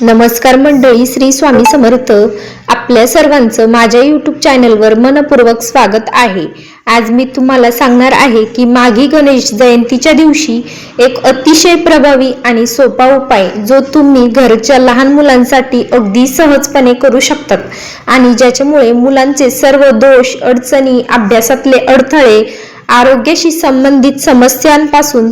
नमस्कार मंडळी श्री स्वामी समर्थ. आपल्या सर्वांचं माझ्या यूट्यूब चॅनलवर मनपूर्वक स्वागत आहे. आज मी तुम्हाला सांगणार आहे की माघी गणेश जयंतीच्या दिवशी एक अतिशय प्रभावी आणि सोपा उपाय जो तुम्ही घरच्या लहान मुलांसाठी अगदी सहजपणे करू शकतात आणि ज्याच्यामुळे मुलांचे सर्व दोष अडचणी अभ्यासातले अडथळे आरोग्याशी संबंधित समस्यांपासून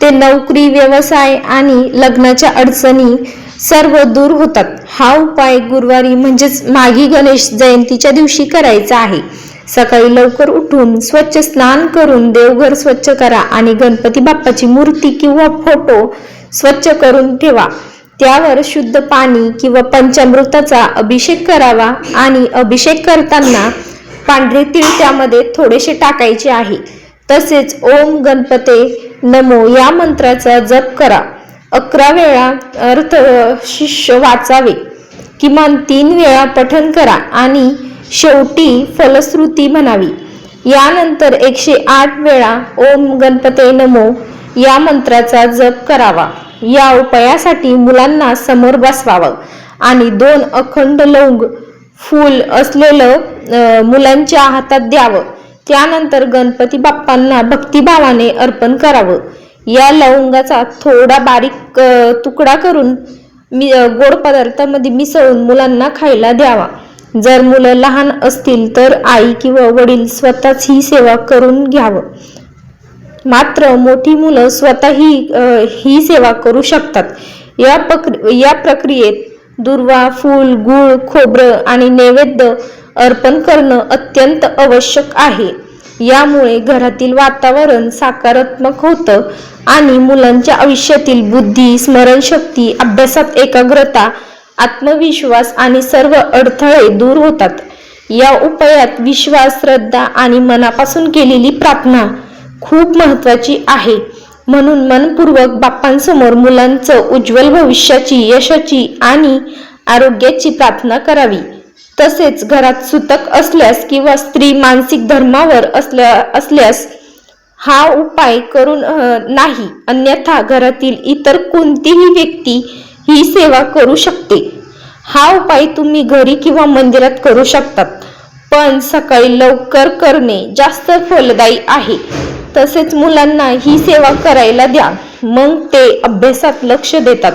ते नोकरी व्यवसाय आणि लग्नाच्या अडचणी सर्व दूर होतात. हा उपाय गुरुवारी म्हणजेच माघी गणेश जयंतीच्या दिवशी करायचा आहे. सकाळी लवकर उठून स्वच्छ स्नान करून देवघर स्वच्छ करा आणि गणपती बाप्पाची मूर्ती किंवा फोटो स्वच्छ करून ठेवा. त्यावर शुद्ध पाणी किंवा पंचामृताचा अभिषेक करावा आणि अभिषेक करताना पांढरे तीळ त्यामध्ये थोडेसे टाकायचे आहे. तसेच ओम गणपते नमो या मंत्राचा जप करा. अकरा वेळा अर्थ शिष्य वाचावे. किमान तीन वेळा पठन करा आणि शेवटी फलश्रुती म्हणावी. यानंतर एकशे आठ वेळा ओम गणपते नमो या मंत्राचा जप करावा. या उपायासाठी मुलांना समोर बसवावं. आणि दोन अखंड लवंग फूल असलेलं मुलांच्या हातात द्यावं. त्यानंतर गणपती बाप्पांना भक्तिभावाने अर्पण करावं. या लवंगाचा थोडा बारीक तुकडा करून मी गोड पदार्थामध्ये मिसळून मुलांना खायला द्यावा. जर मुलं लहान असतील तर आई किंवा वडील स्वतःच ही सेवा करून घ्यावं. मात्र मोठी मुलं स्वतःही अ, ही सेवा करू शकतात. या पक या प्रक्रियेत दुर्वा फूल गूळ खोबरं आणि नैवेद्य अर्पण करणं अत्यंत आवश्यक आहे. यामुळे घरातील वातावरण सकारात्मक होतं आणि मुलांच्या आयुष्यातील बुद्धी स्मरणशक्ती अभ्यासात एकाग्रता आत्मविश्वास आणि सर्व अडथळे दूर होतात. या उपायात विश्वास श्रद्धा आणि मनापासून केलेली प्रार्थना खूप महत्वाची आहे. म्हणून मनपूर्वक बाप्पांसमोर मुलांचं उज्ज्वल भविष्याची यशाची आणि आरोग्याची प्रार्थना करावी. तसेच घरात सुतक असल्यास किंवा स्त्री मानसिक धर्मावर असल्या असल्यास हा उपाय करून नाही. अन्यथा घरातील इतर कोणतीही व्यक्ती ही सेवा करू शकते. हा उपाय तुम्ही घरी किंवा मंदिरात करू शकतात. पण सकाळी लवकर करणे जास्त फलदायी आहे. तसेच मुलांना ही सेवा करायला द्या. मग ते अभ्यासात लक्ष देतात.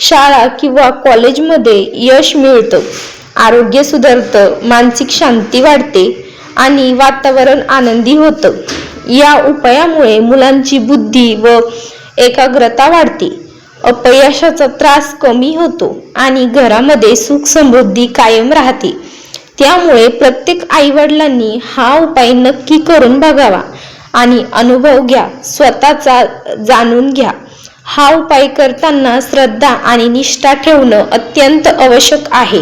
शाळा किंवा कॉलेजमध्ये यश मिळतं. आरोग्य सुधारतं मानसिक शांती वाढते आणि वातावरण आनंदी होतं. या उपायामुळे मुलांची बुद्धी व एकाग्रता वाढते. अपयशाचा त्रास कमी होतो आणि घरामध्ये सुख समृद्धी कायम राहते. त्यामुळे प्रत्येक आईवडिलांनी हा उपाय नक्की करून बघावा आणि अनुभव घ्या स्वतःचा जाणून घ्या. हा उपाय करताना श्रद्धा आणि निष्ठा ठेवणं अत्यंत आवश्यक आहे.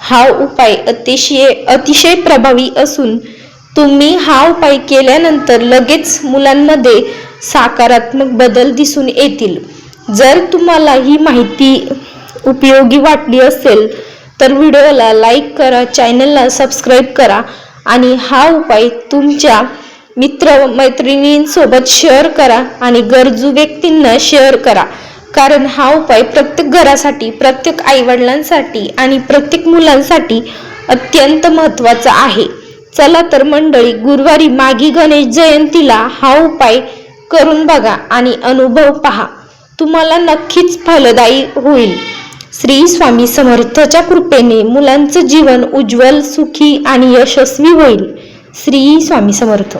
हा उपाय अतिशय अतिशय प्रभावी असून तुम्ही हा उपाय केल्यानंतर लगेच मुलांमध्ये सकारात्मक बदल दिसून येतील. जर तुम्हाला ही माहिती उपयोगी वाटली असेल तर व्हिडिओला लाईक करा चॅनलला सबस्क्राईब करा आणि हा उपाय तुमच्या मित्र मैत्रिणींसोबत शेअर करा आणि गरजू व्यक्तींना शेअर करा. कारण हा उपाय प्रत्येक घरासाठी प्रत्येक आईवडिलांसाठी आणि प्रत्येक मुलांसाठी अत्यंत महत्त्वाचा आहे. चला तर मंडळी गुरुवारी मागी गणेश जयंतीला हा उपाय करून बघा आणि अनुभव पहा. तुम्हाला नक्कीच फलदायी होईल. श्री स्वामी समर्थच्या कृपेने मुलांचं जीवन उज्ज्वल सुखी आणि यशस्वी होईल. श्री स्वामी समर्थ.